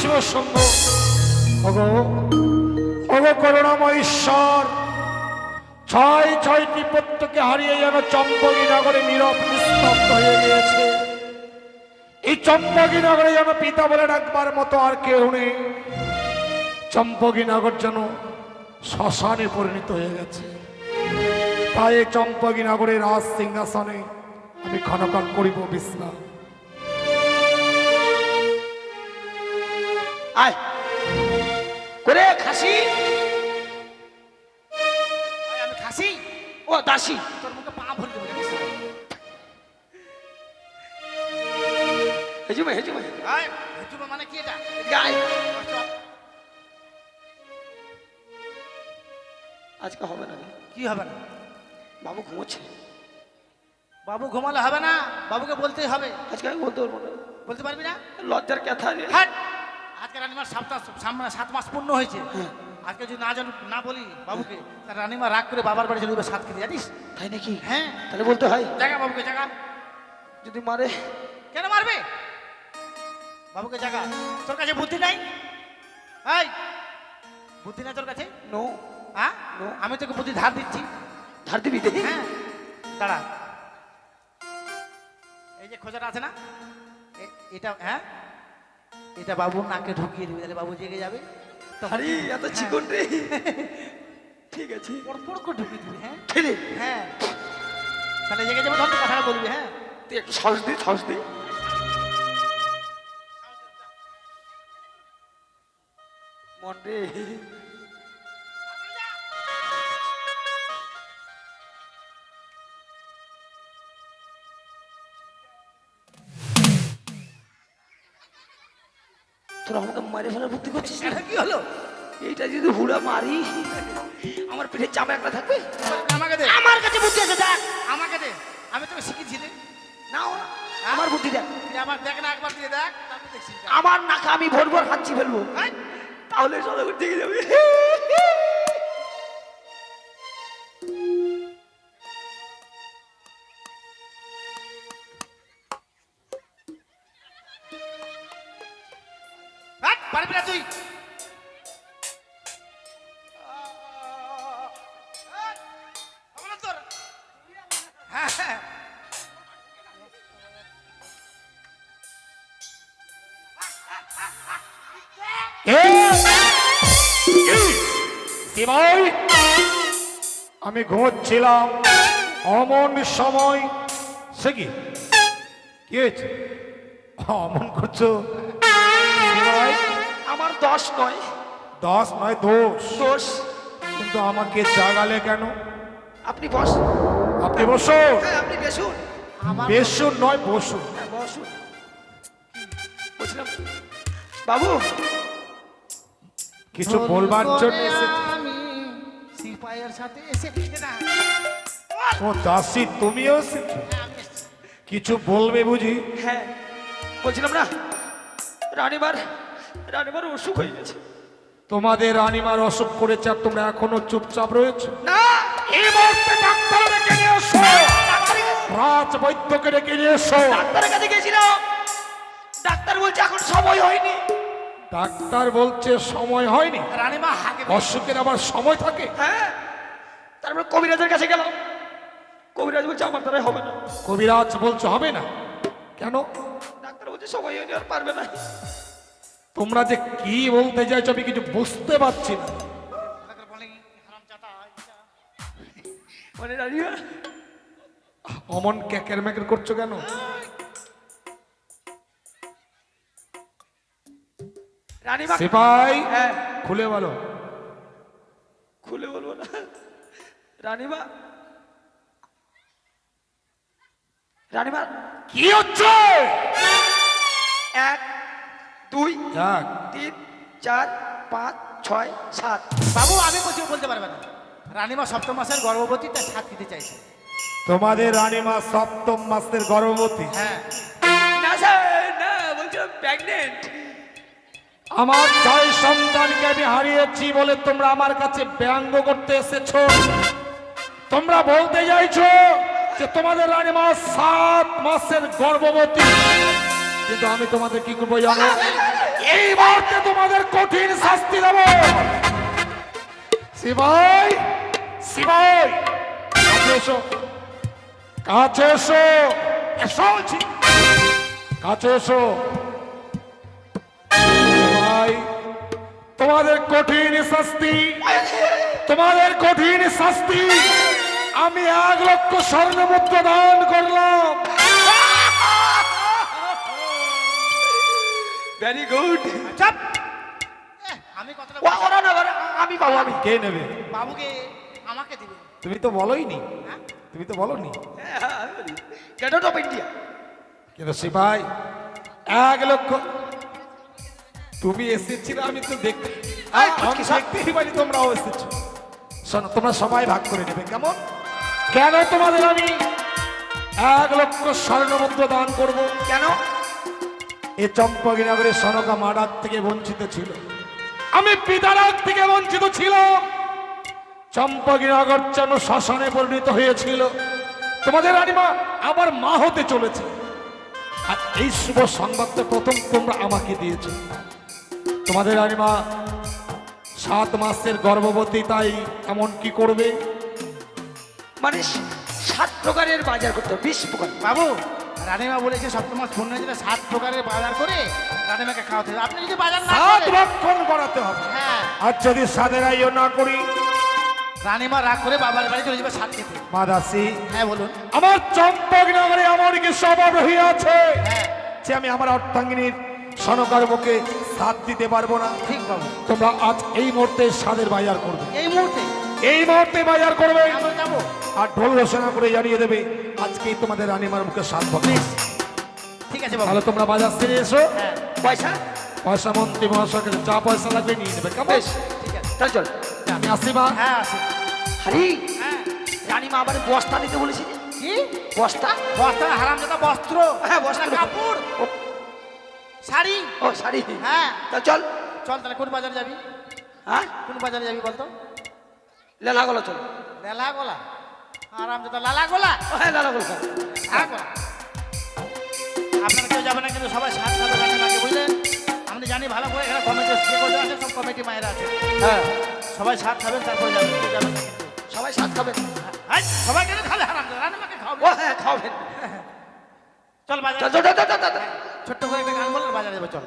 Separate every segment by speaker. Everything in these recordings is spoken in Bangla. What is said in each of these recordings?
Speaker 1: শিব ওগো করুণাময় ঈশ্বর, ছয় ছয়টি প্রত্যেকে হারিয়ে যেন চম্পকী নগরে নীরব নিস্তব্ধ হয়ে গিয়েছে। এই চম্পকী নগরে যেন পিতা বলে ডাকবার মতো আর কেউ নেই। চম্পকী নগর যেন শ্মশানে পরিণত হয়ে গেছে। তাই চম্পকী নগরের রাজ সিংহাসনে আমি ক্ষণকাল করিব বিশ্রাম
Speaker 2: আয়। করে খাসি।
Speaker 3: আমি খাসি।
Speaker 2: ও দাসী।
Speaker 3: তোর মুখে পা ভরে দেবো
Speaker 2: হেজুমে হেজুমে
Speaker 3: আয় হুজুর মানে কি এটা?
Speaker 2: আয়। আজকে হবে না
Speaker 3: কি হবে না?
Speaker 2: বাবু ঘুমোচ্ছে।
Speaker 3: বাবু ঘুমালে হবে না? বাবুকে বলতেই হবে।
Speaker 2: আজকে আমি বলতে পারব না।
Speaker 3: বলতে পারবি না?
Speaker 2: লজ্জার কথা
Speaker 3: হাট! আজকে রানিমার সামনে সাত মাস পূর্ণ হয়েছে।
Speaker 2: হ্যাঁ।
Speaker 3: আজকে যদি না জানো না বলি বাবুকে তার রানিমা রাগ করে বাবার বাড়ি চলে সাত কেজি জানিস?
Speaker 2: তাই নাকি?
Speaker 3: হ্যাঁ।
Speaker 2: তাহলে বলতে হয়।
Speaker 3: জায়গা বাবুকে জায়গা
Speaker 2: যদি মারে।
Speaker 3: কেন মারবে? বাবুকে জায়গা তোর কাছে বুদ্ধি নাই? এই বুদ্ধি নাই তোর কাছে?
Speaker 2: নো
Speaker 3: হ্যাঁ. আমি তোকে বুদ্ধি ধার দিচ্ছি।
Speaker 2: ধার দিবি
Speaker 3: হ্যাঁ। দাঁড়া। এই যে খোঁজাটা আছে না? এটা হ্যাঁ? এটা বাবু নাকে ঢুকিয়ে দিবে তাহলে বাবু জেগে যাবে। তখন-
Speaker 2: আরে এত চিকন রে। ঠিক আছে।
Speaker 3: পড় পড় করে ঢুকিয়ে দিবি হ্যাঁ? হ্যাঁ। তাহলে জেগে যাবে তখন কথাটা বলবি হ্যাঁ?
Speaker 2: তুই একটু সাহস দি সাহস দি। মন রে। মারে ফেলার বুদ্ধি করছিস না?
Speaker 3: এটা কি হলো?
Speaker 2: এইটা যদি হুড়া মারি আমার পেটে চামড়া একটা থাকবে?
Speaker 3: আমাকে দে।
Speaker 2: আমার কাছে বুদ্ধি আছে দেখ।
Speaker 3: আমাকে দে। আমি তোকে শিখিয়েছি রে।
Speaker 2: নাও না আমার বুদ্ধি দেখ।
Speaker 3: আমার দেখ না একবার দিয়ে দেখ
Speaker 2: আমার নাকে আমি ভোর ভোর হাঁচি ফেলব তাহলে সবাই ঠিক যাবে।
Speaker 1: আমি ঘুমোচ্ছিলাম। অমন সময় সে কি? কি হয়েছে? অমন করছ?
Speaker 2: আমার দশ নয়।
Speaker 1: দশ নয় দোষ।
Speaker 2: দোষ।
Speaker 1: কিন্তু আমাকে জাগালে কেন?
Speaker 2: আপনি বস।
Speaker 1: আপনি বসুন
Speaker 2: হ্যাঁ আপনি বেসুন।
Speaker 1: বেসুন নয় বসুন।
Speaker 2: হ্যাঁ বসুন। বলছিলাম বাবু।
Speaker 1: কিছু বলবার জন্য এসেছি।
Speaker 3: সিপাইয়ের সাথে এসেছি না।
Speaker 1: ও দাসী তুমিও কিছু বলবে বুঝি?
Speaker 2: হ্যাঁ বলছিলাম না রানীবার রানীবার অসুখ হয়ে গেছে।
Speaker 1: তোমাদের রানিমার অসুখ করেছে আর তোমরা এখনও চুপচাপ রয়েছে?
Speaker 2: না
Speaker 1: এই মুহূর্তে ডাক্তার ডেকে নিয়ে এসো। রাজ বৈদ্যকে ডেকে নিয়ে এসো।
Speaker 2: ডাক্তারের কাছে গেছিলাম। ডাক্তার বলছে এখন সময় হয়নি।
Speaker 1: ডাক্তার বলছে সময় হয়নি।
Speaker 3: রানীমা
Speaker 1: অসুখের আবার সময় থাকে।
Speaker 2: হ্যাঁ। তারপর কবিরাজের কাছে গেলাম। কবিরাজ বলছে আমার দ্বারা হবে না।
Speaker 1: কবিরাজ বলছে হবে না? কেন?
Speaker 2: ডাক্তার বলছে সময় হয়নি আর পারবে না।
Speaker 1: তোমরা যে কি বলতে চাইছো আমি কিছু বুঝতে পারছি না।
Speaker 2: মানে
Speaker 1: অমন ক্যাকের ম্যাকের করছ কেন? সিপাই
Speaker 2: হ্যাঁ।
Speaker 1: খুলে বলো।
Speaker 2: খুলে বলব না। রানীবা রানীবা
Speaker 1: কি হচ্ছে?
Speaker 2: এক দুই তিন চার পাঁচ ছয় সাত।
Speaker 3: বাবু আমি কিছু বলতে পারবে না। রানীমা সপ্তম মাসের গর্ভবতী তার সাত দিতে চাইছে।
Speaker 1: তোমাদের রানীমা সপ্তম মাসের গর্ভবতী?
Speaker 3: হ্যাঁ।
Speaker 2: না স্যার না বলছিলাম প্রেগনেন্ট
Speaker 1: আমার ছয় সন্তানকে আমি হারিয়েছি বলে তোমরা আমার কাছে ব্যঙ্গ করতে এসেছ। তোমরা বলতে চাইছো যে তোমাদের রানীমা সাত মাসের গর্ভবতী। কিন্তু আমি তোমাদের কি করব জানো? এই মুহূর্তে তোমাদের কঠিন শাস্তি দেব। শিবাই শিবাই এসো। কাছে এসো। এসো কাছে এসো। তোমাদের কঠিন শাস্তি তোমাদের কঠিন শাস্তি আমি এক লক্ষ স্বর্ণ মুদ্র দান করলাম।
Speaker 2: ভেরি গুড
Speaker 3: চাপ এ, আমি কতটা
Speaker 2: ওরা না আমি পাবো আমি।
Speaker 1: কে নেবে?
Speaker 3: বাবুকে আমাকে দিবে।
Speaker 1: তুমি তো বলোই নি।
Speaker 3: হ্যাঁ?
Speaker 1: তুমি তো বলোনি
Speaker 2: গেট আউট অফ ইন্ডিয়া
Speaker 1: কিন্তু সিপাই এক লক্ষ তুমি এসেছিল আমি তো দেখতে দেখতেই পারি তোমরাও এসেছ। শোনো তোমরা সবাই ভাগ করে নেবে কেমন? কেন তোমাদের আমি এক লক্ষ স্বর্ণ মুদ্রা দান করব?
Speaker 2: কেন?
Speaker 1: এ চম্পকনগরের সনকা মাডার থেকে বঞ্চিত ছিল। আমি পিতারাগ থেকে বঞ্চিত ছিল। চম্পকনগর যেন শ্মশানে পরিণত হয়েছিল। তোমাদের রানীমা আবার মা হতে চলেছে। আর এই শুভ সংবাদটা প্রথম তোমরা আমাকে দিয়েছ। তোমাদের রানীমা সাত মাসের গর্ভবতী তাই এমন কি করবে?
Speaker 2: মানে সাত প্রকারের বাজার করতে হবে বিশ প্রকার।
Speaker 3: বাবু রানীমা বলেছে সপ্তমাস পূর্ণ হয়েছিল সাত প্রকারের বাজার করে রানীমাকে খাওয়াতে হবে। আপনি যদি বাজার না
Speaker 1: সাত রক্ষণ করাতে হবে।
Speaker 3: হ্যাঁ।
Speaker 1: আর যদি সাদের আইও না করি?
Speaker 3: রানীমা রাগ করে বাবার বাড়ি চলে যাবে সাত খেতে।
Speaker 1: মা দাসী।
Speaker 3: হ্যাঁ বলুন।
Speaker 1: আমার চম্পক নগরে এমন কি স্বভাব রহিয়াছে?
Speaker 3: হ্যাঁ।
Speaker 1: যে আমি আমার অর্থাঙ্গিনীর সনকার মুখে সাথ দিতে পারব না।
Speaker 3: ঠিক বাবু।
Speaker 1: তোমরা আজ এই মুহূর্তে সাদের বাজার করবে।
Speaker 3: এই মুহূর্তে?
Speaker 1: এই মুহূর্তে বাজার করবে।
Speaker 3: যাব।
Speaker 1: আর ঢোল ঘোষণা করে জানিয়ে দেবে আজকেই তোমাদের রানীমার মুখে সাত হবে
Speaker 3: ঠিক আছে বাবু।
Speaker 1: তাহলে তোমরা বাজার সেরে এসো।
Speaker 3: হ্যাঁ।
Speaker 2: পয়সা?
Speaker 1: পয়সা মন্ত্রী মহাশয়কে যা পয়সা লাগবে নিয়ে নেবে। কেমন?
Speaker 3: ঠিক আছে।
Speaker 2: চল
Speaker 1: আমি আসি মা
Speaker 3: হ্যাঁ আসি।
Speaker 2: রানীমা আবার বস্তা নিতে বলেছি।
Speaker 3: কি?
Speaker 2: বস্তা?
Speaker 3: বস্ত্র হারামজাদা বস্ত্র।
Speaker 2: হ্যাঁ, বস্ত্র।
Speaker 3: না, কাপড়।
Speaker 2: ও-
Speaker 3: শাড়ি?
Speaker 2: ও শাড়ি।
Speaker 3: হ্যাঁ।
Speaker 2: তা চল।
Speaker 3: চল তাহলে কোন বাজারে যাবি?
Speaker 2: হ্যাঁ?
Speaker 3: কোন বাজারে যাবি বলতো?
Speaker 2: লেলা গলা চল।
Speaker 3: লালা গোলা আরামজাদা লালা গোলা
Speaker 2: হ্যাঁ লেলা গলা চল।
Speaker 3: হ্যাঁ গোলা আপনারা কেউ যাবে না কিন্তু সবাই সাত সাথে রাখে লাগে বুঝলেন? আমরা জানি ভালো করে এখানে কমিটি আছে সব কমিটি মায়েরা আছে।
Speaker 2: হ্যাঁ।
Speaker 3: সবাই সাত খাবেন তারপরে যাবেন যাবেন
Speaker 2: সবাই সাত খাবেন।
Speaker 3: সবাই কেন খালে হারাম রান্নামাকে খাওয়াবে
Speaker 2: ও হ্যাঁ খাওয়াবেন।
Speaker 3: চল বাজারে ছোট্ট করে একটা গান বল বাজারে বছর চল।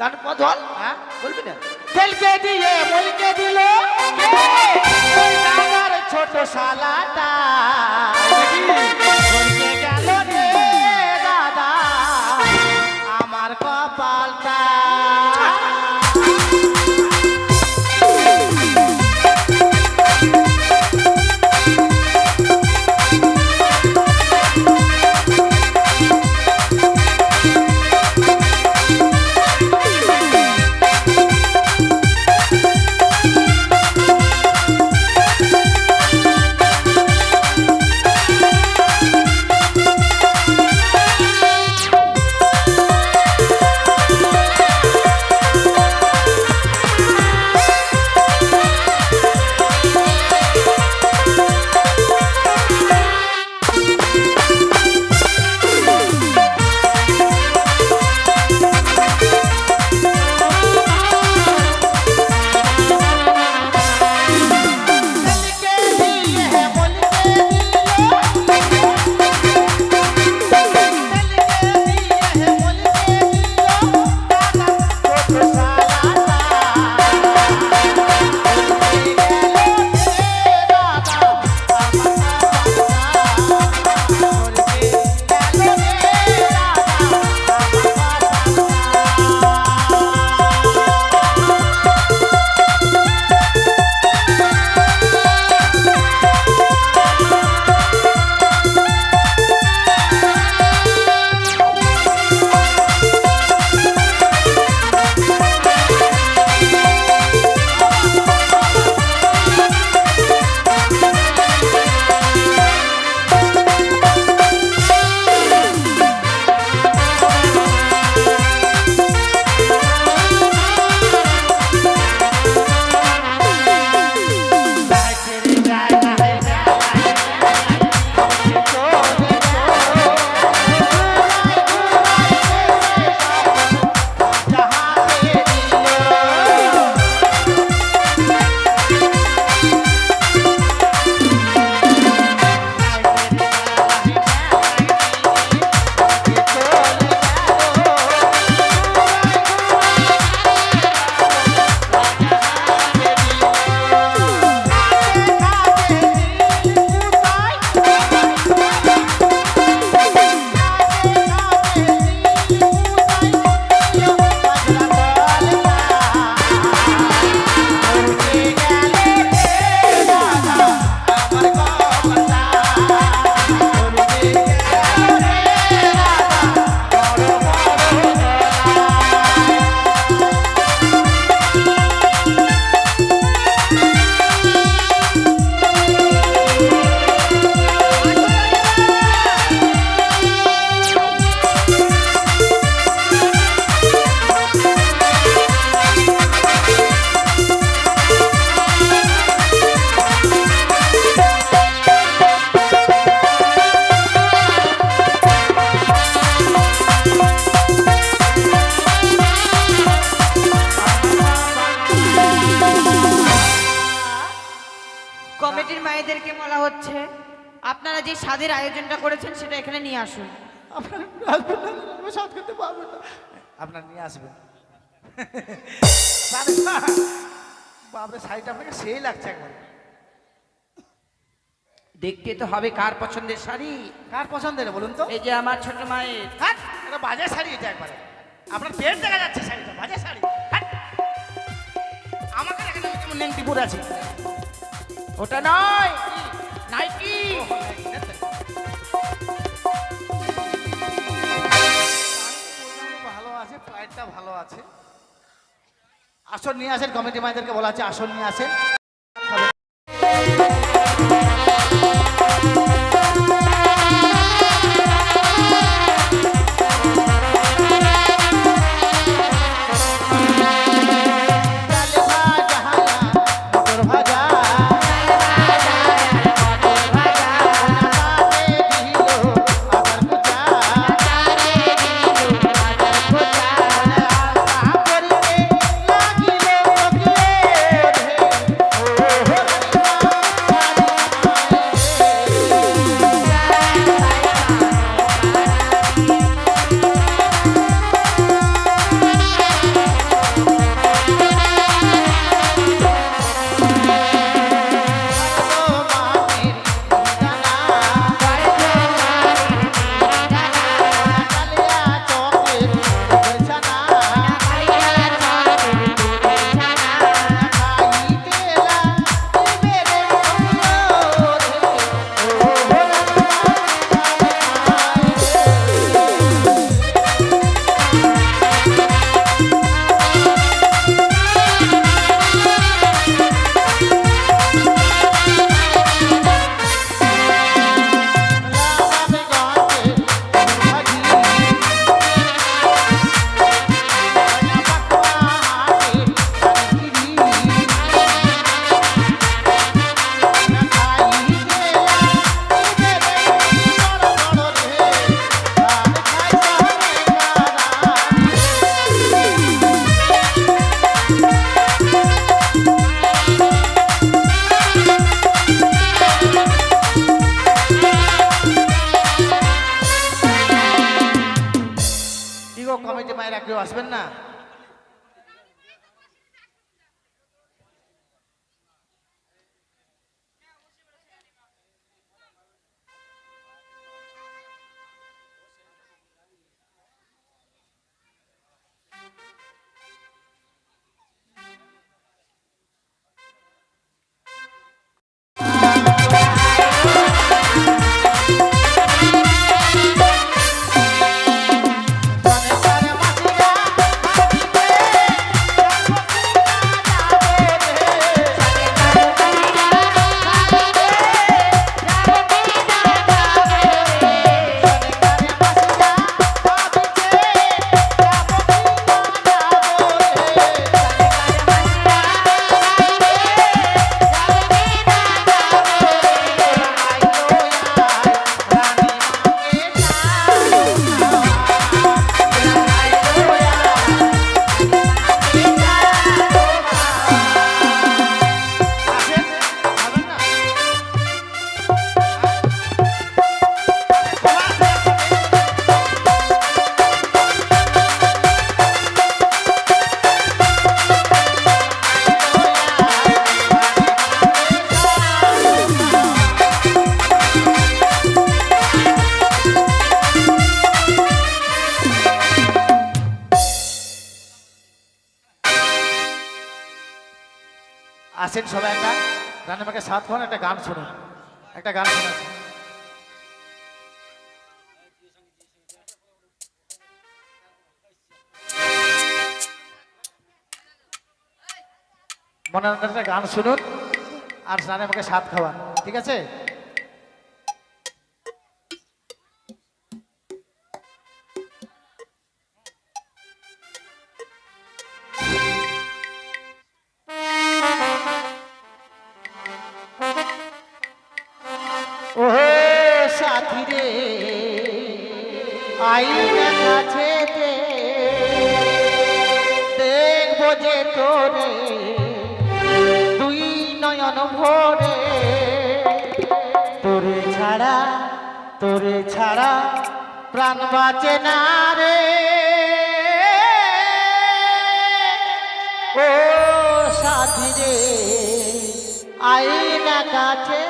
Speaker 2: গান পথ হল
Speaker 3: হ্যাঁ?
Speaker 2: বলবি না?
Speaker 3: খেলকে দিয়ে বলকে দিল। দাদার ছোট শালাটা।
Speaker 4: আপনার নিয়ে
Speaker 3: আসবেন। বাপরে শাড়িটা আপনাকে সেই লাগছে একবার।
Speaker 2: দেখতে তো হবে কার পছন্দের শাড়ি।
Speaker 3: কার পছন্দের বলুন তো।
Speaker 2: এই যে আমার ছোট মায়ের।
Speaker 3: হ্যাঁ এটা বাজে শাড়ি এটা একবারে। আপনার পেট দেখা যাচ্ছে শাড়িটা বাজে শাড়ি! আমাকে কেমন নেংটি পরে আছি।
Speaker 2: ওটা নয় নাইটি।
Speaker 3: ভালো আছে। আসন নিয়ে আসেন কমিটি মাইদেরকে বলা আছে আসন নিয়ে আসেন। কমিটি মায়েরা কেউ আসবেন না? আসেন সবাই একটা? রান্নামাকে সাত খান একটা গান শুনুন। একটা গান শোনাচ্ছি মনে একটা গান শুনুন, আর স্নানে মাকে সাত খাওয়ান। ঠিক আছে? আইনা কাছে দে। দেখব তোরে দুই নয়ন তোরে ছাড়া তোরে ছাড়া প্রাণ বাঁচে না রে। ও সাথী রে কাছে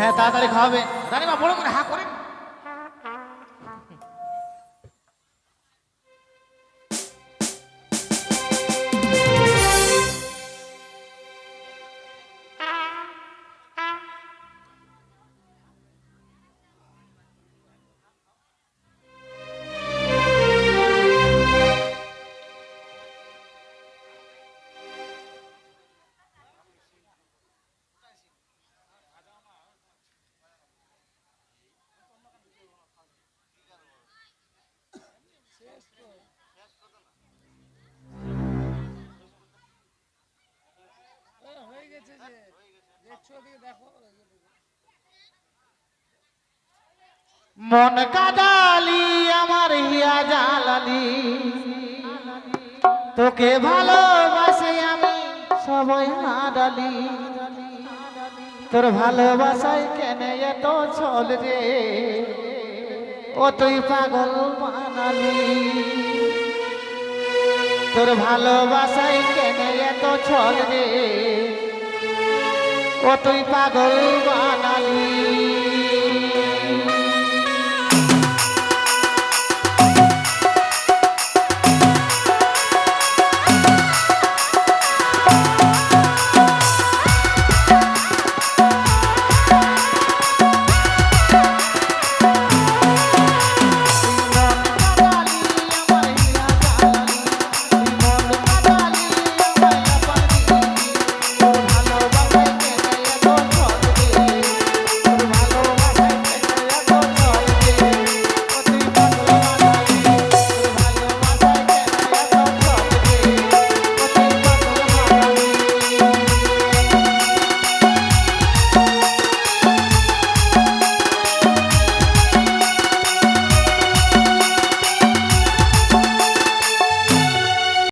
Speaker 3: হ্যাঁ তাড়াতাড়ি খাওয়াবে। রানীমা বড় করে হা করেন। মন কাদালি আমার হিয়া জালালি তোকে ভালোবাসে আমি, সবাই হারালি তোর ভালোবাসায় কেন এত ছল রে ও তুই পাগল বানালি তোর ভালোবাসায় কেন এত ছল রে ও তুই পাগল বানালি